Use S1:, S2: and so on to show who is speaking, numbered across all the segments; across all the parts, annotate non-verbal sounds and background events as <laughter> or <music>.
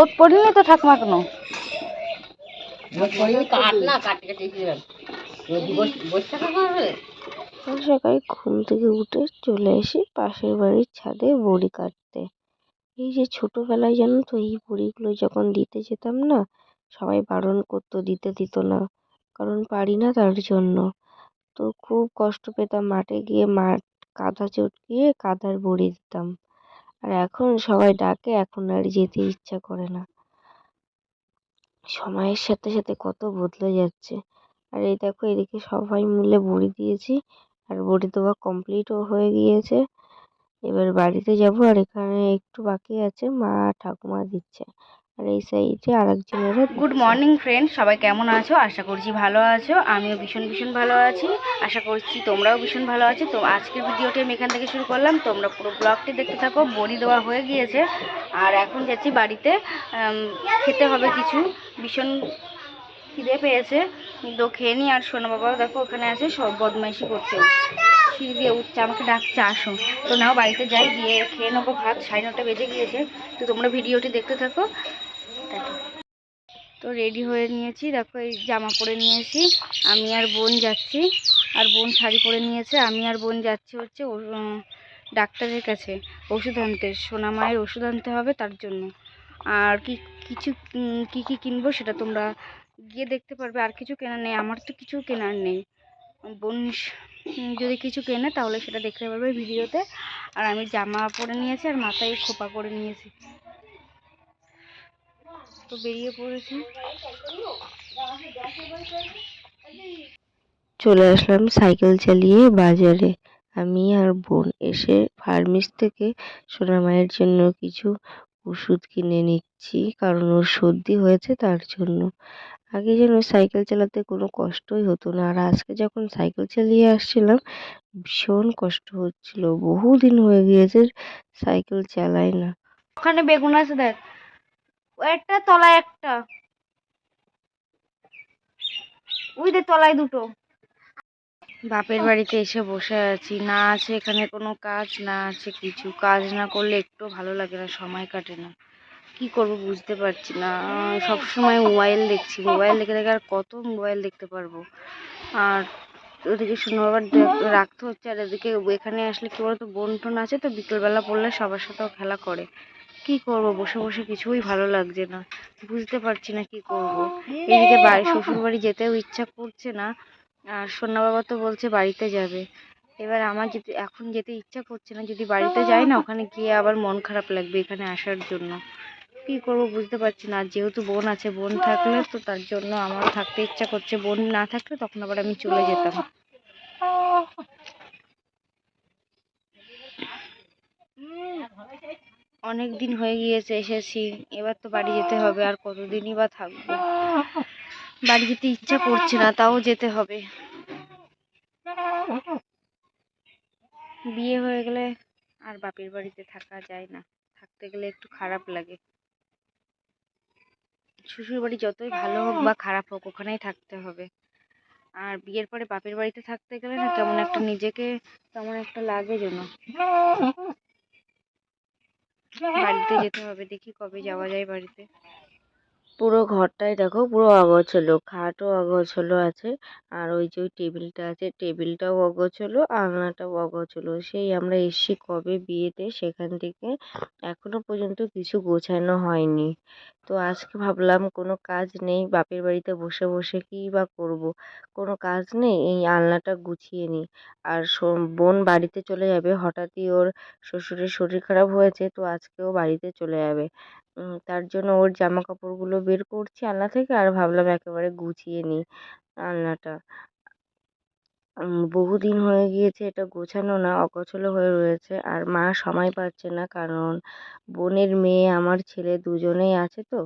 S1: রোদ পড়েনি তো ঠাকুমা কোনো?
S2: সকালে ঘুম থেকে উঠে চলে এসে পাশের বাড়ির ছাদে বড়ি কাটতে। এই যে ছোটবেলায় জানো তো, এই বড়িগুলো যখন দিতে যেতাম না, সবাই বারণ করতো, দিতে দিত না। কারণ পারি না তার জন্য। তো খুব কষ্ট পেতাম, মাঠে গিয়ে মাঠ, কাদা চটকিয়ে কাদার বড়ি দিতাম। আর এখন সবাই ডাকে, এখন আর যেতে ইচ্ছা করে না। সময়ের সাথে সাথে কত বদলে যাচ্ছে। আর এই দেখো, এদিকে সবাই মিলে বড়ি দিয়েছি, আর বড়ি দেওয়া কমপ্লিটও হয়ে গিয়েছে। এবার বাড়িতে যাব, আর এখানে একটু বাকি আছে, মা ঠাকুমা দিচ্ছে। আর এই সাইডে আরেকজনেরও
S1: গুড মর্নিং ফ্রেন্ড সবাই কেমন আছো? আশা করছি ভালো আছো। আমিও ভীষণ ভীষণ ভালো আছি। আশা করছি তোমরাও ভীষণ ভালো আছো। তো আজকের ভিডিওটি আমি এখান থেকে শুরু করলাম। তোমরা পুরো ব্লগটি দেখতে থাকো। বড়ি দেওয়া হয়ে গিয়েছে। আর এখন যাচ্ছি বাড়িতে। খেতে হবে কিছু। ভীষণ খিদে পেয়েছে। তো খেয়ে নি। আর সোনা বাবাও দেখো ওখানে আছে। সব বদমাইশি করছে। সিঁড়ি দিয়ে উঠছে। আমাকে ডাকছে আসো। তো নাও বাড়িতে যাই। গিয়ে খেয়ে নেব ভাত। সাড়ে নটা বেজে গিয়েছে। তো তোমরা ভিডিওটি দেখতে থাকো। তো রেডি হয়ে নিয়েছি। দেখো এই জামা পরে নিয়েছি। আমি আর বোন যাচ্ছি। আর বোন শাড়ি পরে নিয়েছে। আমি আর বোন যাচ্ছি হচ্ছে ডাক্তারের কাছে ওষুধ আনতে। সোনা মায়ের ওষুধ আনতে হবে তার জন্য। আর কি কিছু কি কি কিনবো সেটা তোমরা গিয়ে দেখতে পারবে। আর কিছু কেনার নেই। আমার তো কিছু কেনার নেই। বোন যদি কিছু কেনে তাহলে সেটা দেখতে পারবে ভিডিওতে। আর আমি জামা পরে নিয়েছি আর মাথায় খোপা করে নিয়েছি। তো বেরিয়ে পড়েছি।
S2: চলে আসলাম সাইকেল চালিয়ে বাজারে। আমি আর বোন এসে ফার্মেস থেকে সোনা মায়ের জন্য কিছু ওষুধ কিনে নিচ্ছি, কারণ ওর সর্দি হয়েছে তার জন্য। আগে যেন সাইকেল চালাতে কোনো কষ্টই হতো না, আর আজকে যখন সাইকেল চালিয়ে আসছিলাম, ভীষণ কষ্ট হচ্ছিল। বহুদিন হয়ে গিয়েছে সাইকেল চালাই না।
S1: ওখানে বেগুন আছে দেখ। একটা তলায় একটা। ওই দেখ তলায় দুটো। বাপের বাড়িতে এসে বসে আছি। না আছে এখানে কোনো কাজ, না আছে কিছু। কাজ না করলে একটু ভালো লাগে না, সময় কাটে না। কি করব বুঝতে পারছি না। সব সময় মোবাইল দেখছি। মোবাইল দেখে দেখে আর কত মোবাইল দেখতে পারব। আর ওদিকে শোনো আবার রাখতে হচ্ছে। আর এদিকে এখানে আসলে কি বলতো বোন টোন আছে তো, বিকেলবেলা পড়লে সবার সাথেও খেলা করে। কি করব? বসে বসে কিছুই ভালো লাগছে না। বুঝতে পারছি না কি করব। এদিকে বাড়ি শ্বশুর বাড়ি যেতেও ইচ্ছা করছে না। আর সোনা বাবা তো বলছে বাড়িতে যাবে। এবার আমার যেতে এখন যেতে ইচ্ছা করছে না। যদি বাড়িতে যাই না ওখানে গিয়ে আবার মন খারাপ লাগবে এখানে আসার জন্য। কি করব বুঝতে পারছি না। আর যেহেতু বোন আছে বোন থাকলে তো তার জন্য আমার থাকতে ইচ্ছা করছে। বোন না থাকলে তখন আবার আমি চলে যেতাম। অনেক দিন হয়ে গিয়েছে, এসেছি। এবার তো বাড়ি যেতে হবে, আর কতদিনই বা থাকব? বাড়ি যেতে ইচ্ছা করছে না, তাও যেতে হবে। বিয়ে হয়ে গেলে আর বাপের বাড়িতে থাকা যায় না। থাকতে গেলে একটু খারাপ লাগে। শ্বশুর বাড়ি যতই ভালো হোক বা খারাপ হোক, ওখানেই থাকতে হবে। আর বিয়ের পরে বাপের বাড়িতে থাকতে গেলে না, কেমন একটা নিজেকে, কেমন একটা লাগে যেন। বাড়িতে <laughs> যেতে হবে দেখি কবে যাওয়া যায় বাড়িতে।
S2: পুরো ঘরটাই দেখো পুরো অগোছলো খাটও অগোছলো আছে আর ওই যে ওই টেবিলটা আছে টেবিলটাও অগোছলো আলনাটাও অগোছলো। সেই আমরা এসছি কবে বিয়েতে সেখান থেকে এখনও পর্যন্ত কিছু গোছানো হয়নি। তো আজকে ভাবলাম কোনো কাজ নেই, বাপের বাড়িতে বসে বসে কী বা করব? কোনো কাজ নেই, এই আলনাটা গুছিয়ে নিই। আর বোন বাড়িতে চলে যাবে, হঠাৎই ওর শ্বশুরের শরীর খারাপ হয়েছে, তো আজকেও বাড়িতে চলে যাবে। তার জন্য ওর জামা কাপড়গুলো বের করছি আলনা থেকে, আর ভাবলাম একেবারে গুছিয়ে নিই আলনাটা। বহুদিন হয়ে গিয়েছে এটা গোছানো না, অগোছালো হয়ে রয়েছে। আর মা সময় পাচ্ছে না কারণ বোনের মেয়ে, আমার ছেলে দুজনেই আছে তো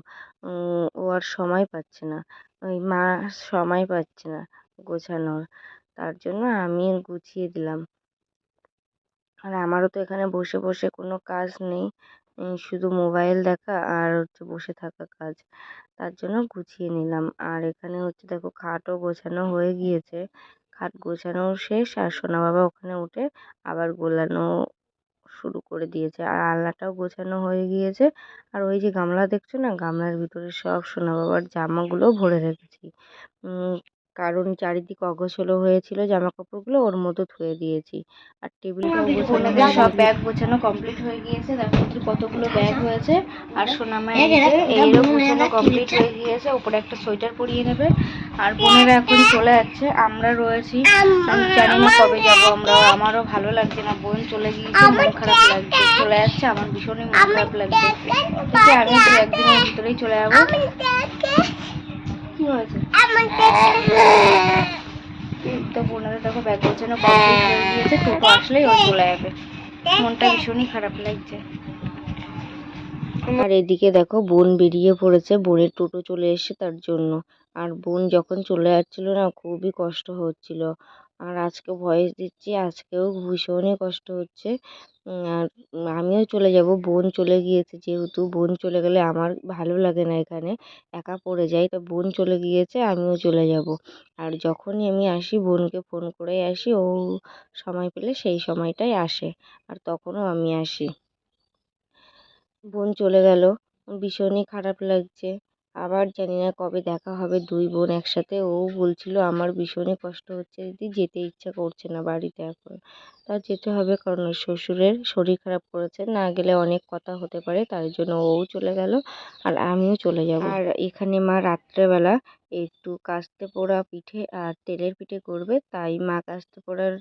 S2: ও আর সময় পাচ্ছে না। ওই মা সময় পাচ্ছে না গোছানোর, তার জন্য আমি গুছিয়ে দিলাম। আর আমারও তো এখানে বসে বসে কোনো কাজ নেই শুধু মোবাইল দেখা আর হচ্ছে বসে থাকা কাজ, তার জন্য গুছিয়ে নিলাম। আর এখানে হচ্ছে দেখো খাটও গোছানো হয়ে গিয়েছে। খাট গোছানো শেষ আর সোনা বাবা ওখানে উঠে আবার গোলানো শুরু করে দিয়েছে। আর আলনাটাও গোছানো হয়ে গিয়েছে। আর ওই যে গামলা দেখছ না? গামলার ভিতরে সব সোনা বাবার জামাগুলো ভরে রেখেছি। কারণ চারিদিকে অগোছলো হয়েছিল জামা কাপড়গুলো ওর মধ্যে ধুয়ে দিয়েছি। আর গোছানো
S1: বোনেদের
S2: হয়ে
S1: সব ব্যাগ গোছানো কমপ্লিট হয়ে গিয়েছে। দেখো কতগুলো ব্যাগ হয়েছে। আর সোনামায়ের এইরও গোছানো কমপ্লিট হয়ে গিয়েছে উপরে একটা সোয়েটার পরিয়ে নেবে। আর বোনেরা এখন চলে যাচ্ছে। আমরা রয়েছি। আমি জানি না কবে যাব। আমরা আমারও ভালো লাগছে না। বোন চলে গিয়েছে মন খারাপ লাগছে চলে যাচ্ছে। আমার ভীষণই মন খারাপ লাগছে। কিন্তু আমি তো একদিনের ভিতরেই চলে যাব। কি হয়েছে? তো বোনেরা দেখো ব্যাগ গোছানো কমপ্লিট হয়ে গিয়েছে টোটো আসলেই ও চলে যাবে। মনটা ভীষণই খারাপ লাগছে।
S2: আর এদিকে দেখো বোন বেরিয়ে পড়েছে বোনের টোটো চলে এসেছে তার জন্য। আর বোন যখন চলে যাচ্ছিল না খুবই কষ্ট হচ্ছিল। আর আজকে ভয়েস দিচ্ছি, আজকেও ভীষণই কষ্ট হচ্ছে। আর আমিও চলে যাব, বোন চলে গিয়েছে যেহেতু, বোন চলে গেলে আমার ভালো লাগে না এখানে, একা পড়ে যাই। তো বোন চলে গিয়েছে, আমিও চলে যাব। আর যখনই আমি আসি, বোনকে ফোন করে আসি, ও সময় পেলে সেই সময়টাই আসে, আর তখনও আমি আসি। বোন চলে গেল, ভীষণই খারাপ লাগছে। আবার জানি না কবে দেখা হবে দুই বোন একসাথে। ও বলছিল আমার ভীষণই কষ্ট হচ্ছে দিদি যেতে ইচ্ছা করছে না বাড়িতে এখন। তা যেতে হবে কারণ শ্বশুরের শরীর খারাপ করেছে না গেলে অনেক কথা হতে পারে তাই জন্য ও চলে গেল আর আমিও চলে যাব। আর এখানে মা রাত্রেবেলা একটু কাস্তে পোড়া পিঠে আর তেলের পিঠে করবে তাই মা কাস্তে পোড়ার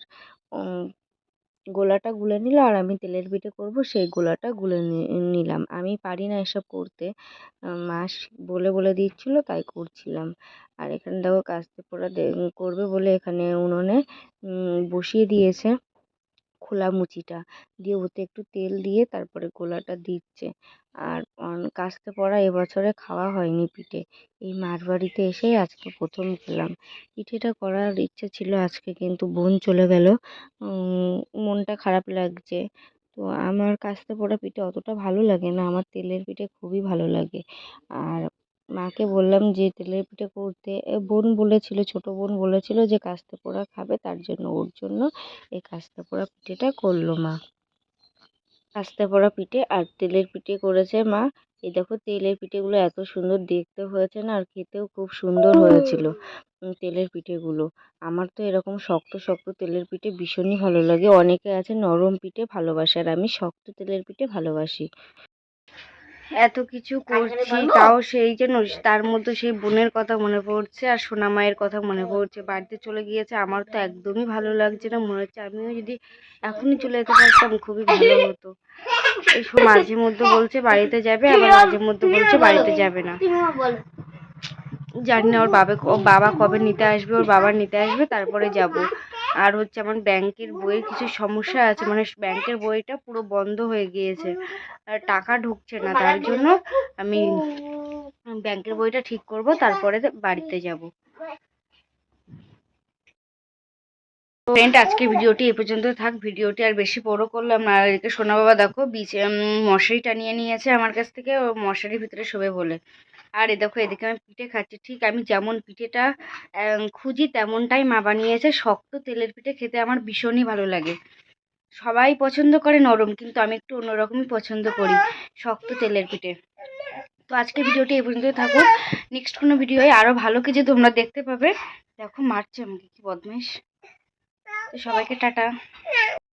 S2: গোলাটা গুলে নিল আর আমি তেলের পিঠে করব, সেই গোলাটা গুলে নিলাম। আমি পারি না এসব করতে। মাস বলে বলে দিচ্ছিল, তাই করছিলাম। আর এখানে দেখো কাস্তে পোড়া করবে বলে এখানে উনুনে বসিয়ে দিয়েছে। খোলা মুচিটা দিয়ে ওতে একটু তেল দিয়ে তারপরে গোলাটা দিচ্ছে। আর কাস্তে পোড়া এবছরে খাওয়া হয়নি পিঠে। এই মার বাড়িতে এসেই আজকে প্রথম খেলাম। পিঠেটা করার ইচ্ছে ছিল আজকে কিন্তু বোন চলে গেল। মনটা খারাপ লাগছে। তো আমার কাস্তে পোড়া পিঠে অতটা ভালো লাগে না। আমার তেলের পিঠে খুবই ভালো লাগে। আর মাকে বললাম যে, তেলের পিঠে করতে। বোন বলেছিল, ছোট বোন বলেছিল যে কাস্তে পোড়া খাবে, তার জন্য ওর জন্য এই কাস্তে পোড়া পিঠেটা করল মা। কাস্তে পোড়া পিঠে আর তেলের পিঠে করেছে মা। এই দেখো, তেলের পিঠেগুলো এত সুন্দর দেখতে হয়েছে না, আর খেতেও খুব সুন্দর হয়েছিল তেলের পিঠেগুলো। আমার তো এরকম শক্ত শক্ত তেলের পিঠে ভীষণই ভালো লাগে। অনেকে আছে, নরম পিঠে ভালোবাসে, আর আমি শক্ত তেলের পিঠে ভালোবাসি।
S1: এত কিছু করছি তাও সেই জন্য তার মধ্যে সেই বোনের কথা মনে পড়ছে আর সোনা মায়ের কথা মনে পড়ছে। বাড়িতে চলে গিয়েছে আমার তো একদমই ভালো লাগছে না মনে হচ্ছে আমিও যদি এখনই চলে যেতে পারতাম খুবই ভালো হতো। এই মাঝে মধ্যে বলছে বাড়িতে যাবে আবার মাঝে মধ্যে বলছে বাড়িতে যাবে না। জানি না ওর বাবা বাবা কবে নিতে আসবে ওর বাবা নিতে আসবে তারপরে যাব। আর হচ্ছে আমার ব্যাংকের বইয়ের কিছু সমস্যা আছে মানে ব্যাংকের বইটা পুরো বন্ধ হয়ে গিয়েছে। আর টাকা ঢুকছে না তার জন্য আমি ব্যাংকের বইটা ঠিক করব তারপরে বাড়িতে যাব। ফ্রেন্ড আজকে ভিডিওটি এ পর্যন্ত থাক। ভিডিওটি আর বেশি বড় করলাম না। আর এদিকে সোনা বাবা দেখো উম, মশারি টানিয়ে নিয়েছে আমার কাছ থেকে ও মশারির ভিতরে শোবে বলে। আর এ দেখো, এদিকে আমি পিঠে খাচ্ছি। ঠিক, আমি যেমন পিঠেটা খুঁজি তেমনটাই মা বানিয়েছে। শক্ত তেলের পিঠে খেতে আমার ভীষণই ভালো লাগে। সবাই পছন্দ করে নরম, কিন্তু আমি একটু অন্যরকমই পছন্দ করি শক্ত তেলের পিঠে। তো আজকে ভিডিওটি এই পর্যন্তই থাকুক। নেক্সট কোনো ভিডিওয়ে আরও ভালো কিছু তোমরা দেখতে পাবে। দেখো, মারছে আমাকে, কি বদমাইশ। তো সবাইকে টাটা।